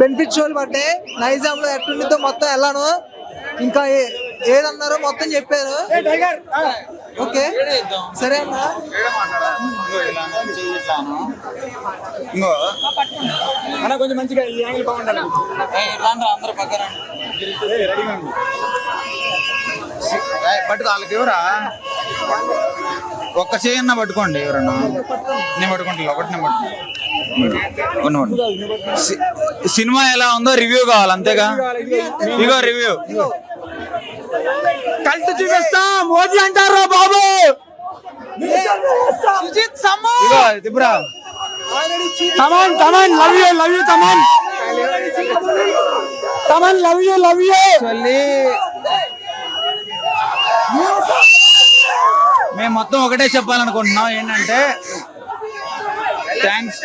Benefit షోలు పడ్డాయి. నైజాం లో ఎట్టుండితో మొత్తం వెళ్ళాను ఇంకా ఏదన్నారో మొత్తం చెప్పారు. ఓకే. సరే అన్నా. ఇంకో అన్న కొంచెం మంచిగా ఈ యాంగిల్ బాగుండాలి. అందరు పక్కన పట్టుకో వాళ్ళకి ఎవరా? ఒక్క చేయన్న పట్టుకోండి ఎవరన్నా. నేను పట్టుకుంటా ఒకటి నేను పట్టుకుంటా పట్టు. సినిమా ఎలా ఉందో రివ్యూ కావాలి అంతేగా? ఇగో రివ్యూ కల్ట్ చూపిస్తా మోదీ అంటారు బాబు. ఇగో Thaman Thaman love you love you Thaman. Thaman love you love you చల్లి మేము మొత్తం ఒకటే చెప్పాలనుకుంటున్నాం ఏంటంటే థ్యాంక్స్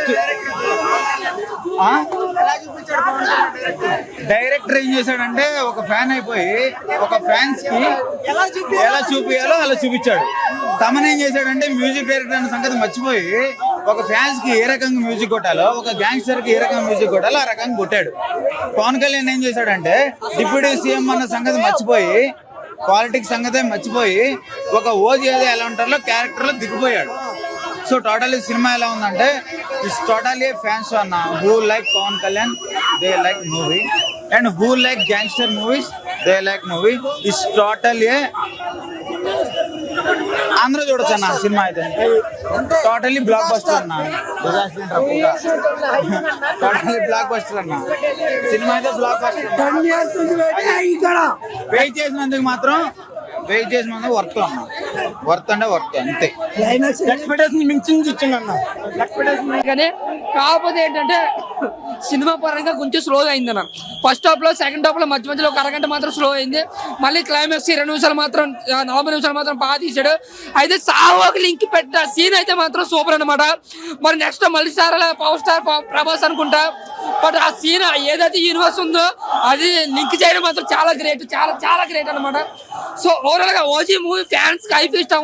డైరెక్టర్ ఏం చేశాడంటే ఒక ఫ్యాన్ అయిపోయి ఒక ఫ్యాన్స్కి ఎలా చూపించాలో అలా చూపించాడు. తమన్ ఏం చేశాడంటే మ్యూజిక్ డైరెక్టర్ అనే సంగతి మర్చిపోయి ఒక ఫ్యాన్స్కి ఏ రకంగా మ్యూజిక్ కొట్టాలో ఒక గ్యాంగ్స్టర్కి ఏ రకంగా మ్యూజిక్ కొట్టాలో ఆ రకంగా కొట్టాడు. పవన్ కళ్యాణ్ ఏం చేశాడంటే డిప్యూటీ సీఎం అన్న సంగతి మర్చిపోయి పాలిటిక్స్ సంగతే మర్చిపోయి ఒక ఓజీ ఏదో ఎలా ఉంటారో క్యారెక్టర్లో దిగిపోయాడు. సో టోటల్ సినిమా ఎలా ఉందంటే ఇట్స్ టోటలీ ఫ్యాన్స్ అన్న who like Pawan Kalyan they like movie and who like gangster movies they like movie it's total A అందరూ చూడొచ్చు అన్న సినిమా అయితే. టోటలీ బ్లాక్ బస్టర్ అన్న. టోటలీ బ్లాక్ బస్టర్ అన్న. Cinema అయితే బ్లాక్ బస్టర్ వెయిట్ చేసినందుకు మాత్రం వెయిట్ చేసినందుకు వర్త్ అన్న. వర్త్ అంటే వర్త్ అంతే. ఎక్స్పెక్టేషన్ మించింది ఇచ్చిందన్న కానీ కాకపోతే ఏంటంటే సినిమా పరంగా కొంచెం స్లో అయింది అన్న. ఫస్ట్ హాఫ్లో సెకండ్ హాఫ్లో మధ్య మధ్యలో ఒక అరగంట మాత్రం స్లో అయింది. మళ్ళీ క్లైమాక్స్ ఇరవై నిమిషాలు మాత్రం ఆ, నలభై నిమిషాలు మాత్రం బాగా తీసాడు. అయితే సావోకి లింక్ పెట్ట సీన్ అయితే మాత్రం సూపర్ అన్నమాట. మరి నెక్స్ట్ మళ్ళీ స్టార్ పవర్ స్టార్ ప్రభాస్ అనుకుంటా. బట్ ఆ సీన్ ఏదైతే యూనివర్స్ ఉందో అది లింక్ చేయడం మాత్రం చాలా గ్రేట్ చాలా చాలా గ్రేట్ అన్నమాట. సో ఓవరాల్గా ఓజీ మూవీ ఫ్యాన్స్కి ఐపీ ఇష్టం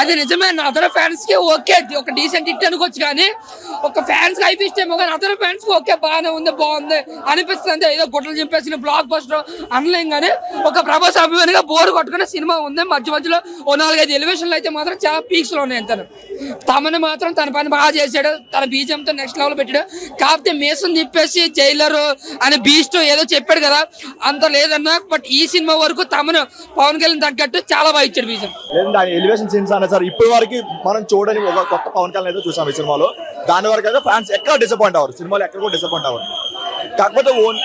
అది నిజమే అదర్ ఫ్యాన్స్కి ఓకే ఒక డీసెంట్ హిట్ అనుకోవచ్చు కానీ ఒక ఫ్యాన్స్కి ఐపీ ఇష్టమో కానీ అదర్ ఫ్యాన్స్కి ఓకే బాగానే ఉంది బాగుంది అనిపిస్తుంది. ఏదో గుట్టలు చింపేసిన బ్లాక్ బస్టర్ అనలేం కానీ ఒక ప్రభాస్ అభిమానిగా బోర్ కొట్టుకునే సినిమా ఉంది. మధ్య మధ్యలో ఓ నాలుగైదు ఎలివేషన్లు అయితే మాత్రం చాలా పీక్స్లో ఉన్నాయి తను తమని మాత్రం తన పని బాగా చేశాడు. తన బీజంతో నెక్స్ట్ లెవెల్ పెట్టాడు. కాకపోతే మేసం చెప్పేసి జైలర్ అని బీస్ట్ ఏదో చెప్పాడు కదా అంత లేదన్నా బట్ ఈ సినిమా వరకు తమను పవన్ కళ్యాణ్ తగ్గట్టు చాలా బాగా ఇచ్చాడు బీజం. లేదండి ఎలివేషన్ సీన్స్ అనే సార్ ఇప్పటి వరకు మనం చూడని ఒక కొత్త పవన్ కళ్యాణ్ అయితే చూసాం ఈ సినిమాలో. దాని వరకు అయితే ఫ్యాన్స్ ఎక్కడ డిసప్పాయింట్ అవ్వరు సినిమాలో ఎక్కడ కూడా డిసప్పాయింట్ అవ్వరు. కాకపోతే ఓన్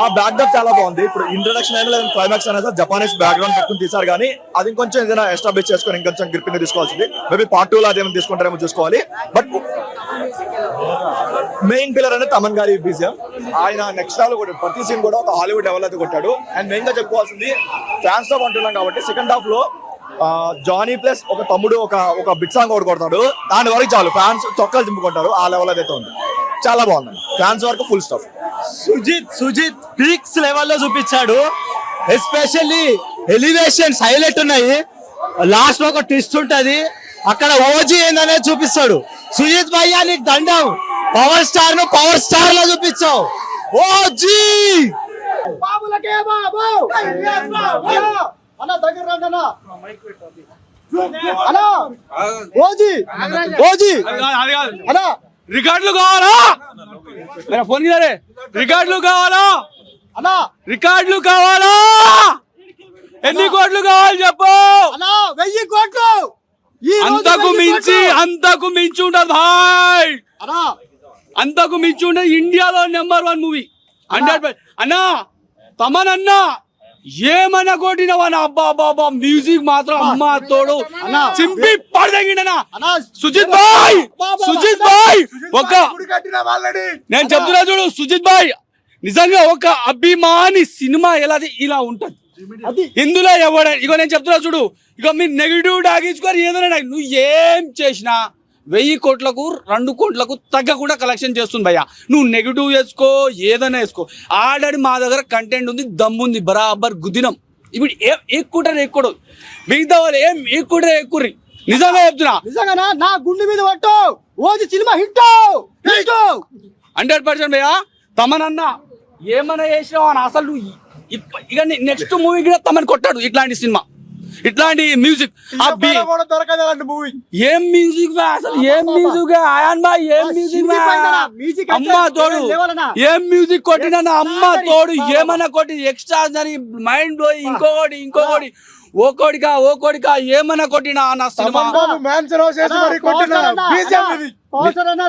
ఆ బ్యాక్డ్రాప్ చాలా బాగుంది. ఇప్పుడు ఇంట్రడక్షన్ అయినా లేదా క్లైమాక్స్ అనేది జపానీస్ బ్యాక్గ్రౌండ్ పెట్టుకుని తీసారు కానీ అది ఇంకొంచెం ఏదైనా ఎస్టాబ్లిష్ చేసుకొని ఇంకొంచెం గ్రిప్పింగ్ తీసుకోవాల్సింది. మేబీ పార్ట్ టూ లో అదేమైనా తీసుకుంటారేమో చూసుకోవాలి. బట్ మెయిన్ పిల్లర్ అనేది తమన్ గారి బీజియం ఆయన నెక్స్ట్ లెవెల్ కూడా ప్రతి సీన్ కూడా ఒక హాలీవుడ్ లెవెల్ అయితే కొట్టాడు. అండ్ మెయిన్గా చెప్పుకోవాల్సింది ఫ్యాన్స్తో అంటున్నాం కాబట్టి సెకండ్ హాఫ్లో జానీ ప్లస్ ఒక తమ్ముడు ఒక ఒక బిట్ సాంగ్ ఒకటి కొడతాడు. దాని వరకు చాలు. ఫ్యాన్స్ చొక్కాలు దింపుకుంటారు ఆ లెవెల్ అయితే ఉంది. చాలా బాగుంది ఫ్యాన్స్ వరకు full stuff. Sujeeth Sujeeth peaks లెవెల్లో చూపించాడు. ఎస్పెషల్లీ ఎలివేషన్స్ హైలైట్ ఉన్నాయి. లాస్ట్లో ఒక ట్విస్ట్ ఉంటది. అక్కడ ఓజీ ఏందనేది చూపిస్తాడు. సుజిత్ భయ్యా నీకు దండం. పవర్ స్టార్ను పవర్ స్టార్లో చూపించావు. ఓజీ ఓజీ ఓజీ అన్నా! రికార్డులు కావాలా? ఫోన్ కిదారే రికార్డులు కావాలా? అన్నా. రికార్డులు కావాలా? ఎన్ని కోట్లు కావాలి చెప్పు. అన్నా వెయ్యి కోట్లు. అంతకు మించి. అంతకు మించి ఉండదు అన్నా. అంతకు మించి ఉండదు ఇండియాలో నెంబర్ వన్ మూవీ. హండ్రెడ్ అన్నా తమన్ అన్నా ఏమన్నా కొట్టినవా అబ్బా అబ్బా అబ్బా మ్యూజిక్ మాత్రం అమ్మా. తోడు. చింపి పడదగిండనా సుజిత్ బాయ్! బాబా, సుజిత్ బాబా. బాయ్! ఒక నేను చెప్తున్నా చూడు సుజిత్ బాయ్! నిజంగా ఒక అభిమాని సినిమా ఎలా ఇలా ఉంటది. ఇందులో ఎవడ ఇగో నేను చెప్తున్నా చూడు ఇక మీరు నెగిటివ్ డాగించుకొని ఏదైనా నువ్వు ఏం చేసినా వెయ్యి కోట్లకు రెండు కోట్లకు తగ్గకుండా కలెక్షన్ చేస్తుంది భయ్య. నువ్వు నెగిటివ్ వేసుకో ఏదైనా వేసుకో. ఆల్రెడీ మా దగ్గర కంటెంట్ ఉంది దమ్ముంది బరాబర్ గుదినం ఇప్పుడు ఏం ఎక్కుంటారు ఎక్కుడు మిగతా వాళ్ళు ఏం ఎక్కుంటారు ఎక్కుర్రి నిజంగా చెప్తున్నా. నిజంగానా? నా గుండె మీద పట్టు. OG cinema hit. Hundred percent భయ్యా. తమనన్న ఏమన్నా చేసినావు అని అసలు ఇక నెక్స్ట్ మూవీ కూడా తమని కొట్టాడు ఇట్లాంటి సినిమా. ఇట్లాంటి మ్యూజిక్ ఏం మ్యూజిక్ అసలు? ఏం మ్యూజిక్ అయాన్ ఏం మ్యూజిక్ అమ్మ తోడు. ఏం మ్యూజిక్ కొట్టినా అమ్మ తోడు. ఏమన్నా కొట్టి ఎక్స్ట్రా మైండ్ బ్లోయింగ్ ఇంకొకటి ఇంకొకటి. ఓ కోడికా ఓ కోడికా ఏమన్నా కొట్టినా నా సినిమా?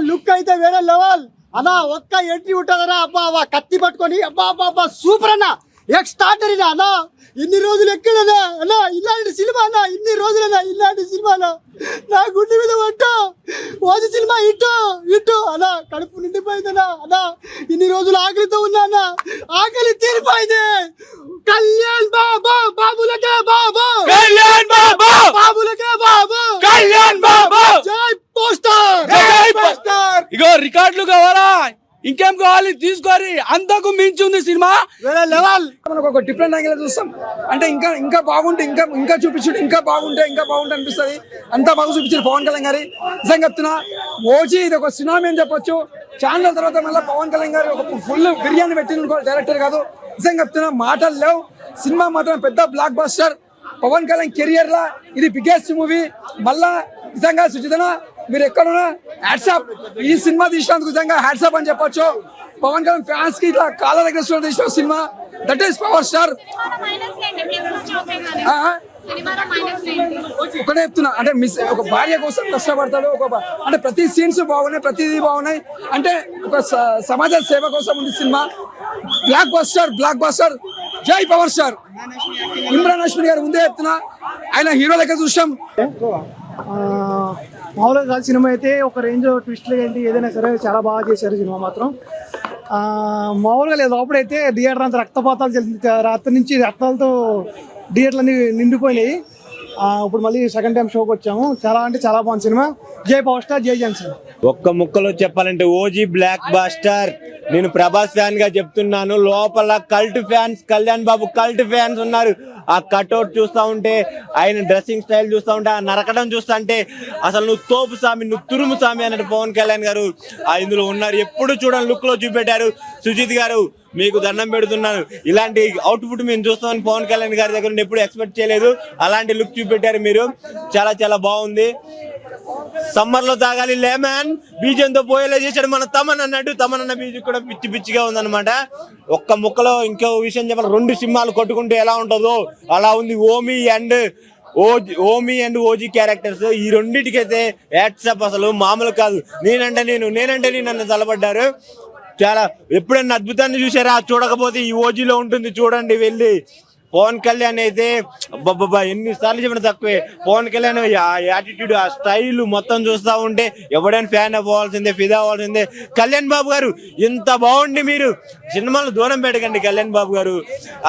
లుక్ అయితే వేరే లెవెల్ అన్నా ఒక్క ఎంట్రీ ఉంటుందన్నా అబ్బా అబ్బా కత్తి పట్టుకొని అబ్బా అబ్బా అబ్బా సూపర్ అన్న. ఎక్స్ట్రాటరీ అన్న. ఇన్ని రోజులు ఎక్కడన్నా? అన్నా ఇలాంటి సినిమా అన్న. ఇన్ని రోజులనా ఇలాంటి సినిమానా నా గుండె మీద పట్ట ఓజి సినిమా ఇటు ఇటు అన్నా కడుపు నిండిపోయిందన్నా. అన్నా ఇన్ని రోజులు ఆకలితో ఉన్నా ఆకలి తీరిపోయింది. కళ్యాణ్ బాబు బాబులకే బాబు కళ్యాణ్ బాబు జై పోస్టర్ జై పోస్టర్ ఇగో రికార్డులు కావాలా ఇంకేం కావాలి? తీసుకోరి. అంతకు మించి ఉంది సినిమా. వేరే లెవెల్. మనకు ఒక డిఫరెంట్ యాంగిల్ చూస్తాం. అంటే ఇంకా ఇంకా బాగుంటే ఇంకా ఇంకా చూపించుడు ఇంకా బాగుంటే ఇంకా బాగుంటే అనిపిస్తుంది. అంత బాగా చూపించారు పవన్ కళ్యాణ్ గారి. నిజంగా చెప్తున్నా ఓజీ ఇది ఒక సినిమా అని చెప్పొచ్చు. ఛానల్ తర్వాత మళ్ళీ పవన్ కళ్యాణ్ గారు ఒక ఫుల్ బిర్యానీ పెట్టిన డైరెక్టర్ కాదు. నిజంగా చెప్తున్నా మాటలు లేవు. సినిమా మాత్రం పెద్ద blockbuster Pawan Kalyan career లా ఇది బిగ్గెస్ట్ మూవీ మళ్ళా నిజంగా సుచితన మీరు ఎక్కడున్నా హ్యాట్సాప్ ఈ సినిమా తీసినందుకు నిజంగా హ్యాట్సాప్ అని చెప్పొచ్చు. పవన్ కళ్యాణ్ ఫ్యాన్స్కి ఇట్లా కాల దగ్గర తీసిన cinema. That is power star ఒకటే చెప్తున్నా అంటే మిస్ ఒక భార్య కోసం కష్టపడతాడు ఒక అంటే ప్రతి సీన్స్ బాగున్నాయి ప్రతిదీ బాగున్నాయి. అంటే ఒక స- సమాజ సేవ కోసం ఉంది cinema. Blockbuster blockbuster జై పవర్ స్టార్ ఇమ్రాన్ హష్మి గారు ముందే చెప్తున్నా ఆయన హీరో దగ్గర చూసాం మామూలుగా కాదు సినిమా అయితే ఒక రేంజ్ ట్విస్ట్లు ఏంటి ఏదైనా సరే చాలా బాగా చేశారు సినిమా మాత్రం. మామూలుగా లేదు లోపలైతే థియేటర్ అంతా రక్తపాతాలు చెల్లి- రాత్రి నుంచి రక్తాలతో థియేటర్లు అన్నీ నిండిపోయినాయి ఇప్పుడు మళ్ళీ సెకండ్ టైం షోకి వచ్చాము. చాలా అంటే చాలా బాగుంది సినిమా. జై పవర్ స్టార్ జై జన్సన్. ఒక్క ముక్కలో చెప్పాలంటే ఓజీ బ్లాక్ బాస్టర్. నేను ప్రభాస్ ఫ్యాన్గా చెప్తున్నాను. లోపల cult fans Kalyan Babu cult fans ఉన్నారు. ఆ కట్అవుట్ చూస్తా ఉంటే ఆయన డ్రెస్సింగ్ స్టైల్ చూస్తా ఉంటే ఆ నరకడం చూస్తూ అంటే అసలు నువ్వు తోపు స్వామి నువ్వు తురుము స్వామి అన్నట్టు పవన్ కళ్యాణ్ గారు ఆ ఇందులో ఉన్నారు. ఎప్పుడు చూడండి లుక్లో చూపెట్టారు సుజిత్ గారు. మీకు దండం పెడుతున్నాను. ఇలాంటి అవుట్పుట్ మేము చూస్తామని పవన్ కళ్యాణ్ గారి దగ్గర నుండి ఎప్పుడు ఎక్స్పెక్ట్ చేయలేదు. అలాంటి లుక్ చూపెట్టారు మీరు. చాలా చాలా బాగుంది. సమ్మర్లో తాగాలి లెమన్ బీజంతో పోయేలా చేశాడు మన తమన్ అన్నట్టు తమన్ అన్న బీజం కూడా పిచ్చి పిచ్చిగా ఉందన్నమాట. ఒక్క ముక్కలో ఇంకో విషయం చెప్పాలి. రెండు సినిమాలు కొట్టుకుంటే ఎలా ఉంటుందో అలా ఉంది Omi and OG Omi and OG characters. ఈ రెండింటికైతే యాట్సప్ అసలు మామూలు కాదు. నేనంటే నేను నేనంటే నేను నన్ను తలబడ్డారు చాలా ఎప్పుడన్నా అద్భుతాన్ని చూసారా చూడకపోతే ఈ ఓజీలో ఉంటుంది చూడండి వెళ్ళి. పవన్ కళ్యాణ్ అయితే అబ్బబ్బబ్బా ఎన్నిసార్లు చెప్పిన తక్కువే. పవన్ కళ్యాణ్ ఆ యాటిట్యూడ్ ఆ స్టైల్ మొత్తం చూస్తా ఉంటే ఎవడైనా ఫ్యాన్ అవ్వాల్సిందే ఫిదా అవ్వాల్సిందే. కళ్యాణ్ బాబు గారు ఇంత బాగుండి మీరు. సినిమాలు దూరం పెట్టకండి కళ్యాణ్ బాబు గారు.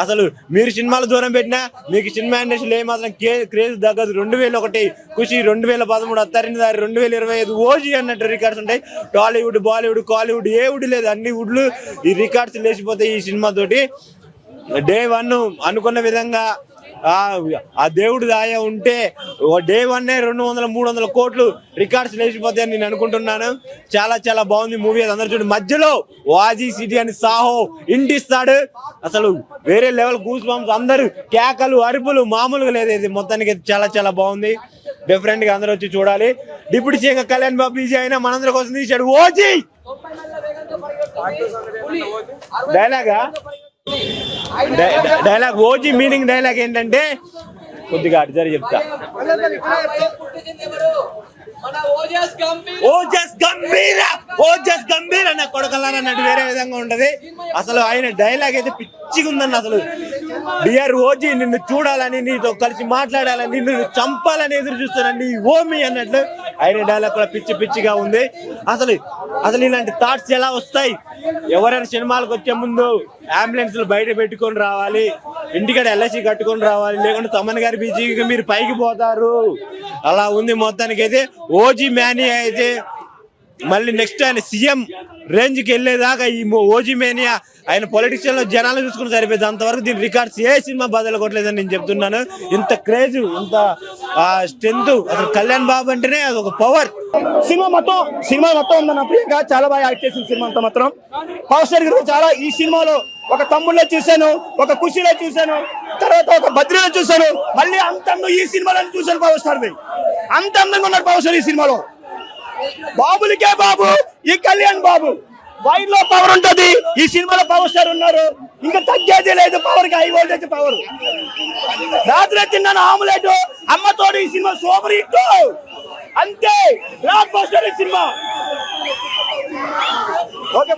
అసలు మీరు సినిమాలు దూరం పెట్టినా మీకు సినిమా ఇండస్ట్రీలో ఏమాత్రం క్రేజ్ తగ్గదు. రెండు వేల ఒకటి ఖుషి రెండు వేల పదమూడు అత్తారిన దారి రెండు వేల ఇరవై ఐదు ఓజీ అన్నట్టు రికార్డ్స్ ఉంటాయి. టాలీవుడ్ బాలీవుడ్ కాలీవుడ్ ఏ వుడ్ లేదు. అన్ని వుడ్లు ఈ రికార్డ్స్ లేచిపోతాయి ఈ సినిమా తోటి. డే వన్ అనుకున్న విధంగా ఆ దేవుడు దాయ ఉంటే డే వన్ రెండు వందల మూడు వందల కోట్లు రికార్డ్స్ లేచిపోతాయని నేను అనుకుంటున్నాను. చాలా చాలా బాగుంది మూవీ అది అందరూ చూడండి మధ్యలో వాజీ సిటీ అని సాహో ఇంటిస్తాడు. అసలు వేరే లెవెల్ గూస్ బంప్స్ అందరూ కేకలు అరుపులు మామూలుగా లేదు. ఇది మొత్తానికి చాలా చాలా బాగుంది. డిఫరెంట్గా అందరూ వచ్చి చూడాలి. Deputy CM Kalyan Babu busy అయినా మనందరి కోసం తీశాడు. ఓజీ! డైలాగా డైలాగ్ ఓజీ మీనింగ్ డైలాగ్ ఏంటంటే కొద్దిగా అటు చెప్తా. ఓజస్ గంభీర ఓజస్ గంభీర అన్న కొడకల్లారా అన్నట్టు వేరే విధంగా ఉంటది. అసలు ఆయన డైలాగ్ అయితే పిచ్చిగా ఉందన్న అసలు. డియర్ ఓజీ నిన్ను చూడాలని నీతో కలిసి మాట్లాడాలని నిన్ను చంపాలని ఎదురు చూస్తానని ఓమి అన్నట్లు ఆయన డైలాగ్ కూడా పిచ్చి పిచ్చిగా ఉంది. అసలు అసలు ఇలాంటి థాట్స్ ఎలా వస్తాయి? ఎవరైనా సినిమాలకు వచ్చే ముందు అంబులెన్స్ బయట పెట్టుకొని రావాలి ఇంటికాడ ఎల్ఐసి కట్టుకొని రావాలి లేకుంటే తమన్ గారి బీజీకి మీరు పైకి పోతారు. అలా ఉంది మొత్తానికి అయితే ఓజీ మ్యానీ అయితే మళ్ళీ నెక్స్ట్ ఆయన సీఎం రేంజ్కి వెళ్ళేదాకా ఈ ఓజిమేనియా ఆయన పొలిటిషియన్లో జనాలు చూసుకుని సరిపోయింది. అంతవరకు దీని రికార్డ్స్ ఏ సినిమా బదులు కొట్టలేదని నేను చెప్తున్నాను. ఇంత క్రేజ్ ఇంత స్ట్రెంత్ అసలు కళ్యాణ్ బాబు అంటేనే అది ఒక పవర్ సినిమా మొత్తం సినిమా మొత్తం ఉందన్న ప్రియాంక చాలా బాగా యాక్ట్ చేసిన సినిమా అంతా మాత్రం. పవర్ స్టార్ గారు చాలా ఈ సినిమాలో ఒక తమ్ముళ్ళో చూశాను ఒక ఖుషిలో చూశాను తర్వాత ఒక బద్రిలో చూశాను మళ్ళీ అంత ఈ సినిమాలో చూశాను పవర్ స్టార్ అంత అందంగా ఉన్నాడు పవర్ స్టార్ ఈ సినిమాలో. బాబులకే బాబు ఈ కళ్యాణ్ బాబు. వైర్లో పవర్ ఉంటది. ఈ సినిమాలో పవర్ స్టార్ ఉన్నారు. ఇంకా తగ్గేది లేదు పవర్కి హై వోల్టేజ్ పవర్ రాత్రి తిన్నాను ఆమ్లెట్. అమ్మతోడు ఈ సినిమా సూపర్ హిట్. అంతే బ్లాక్ బస్టర్ ఈ సినిమా. ఓకే.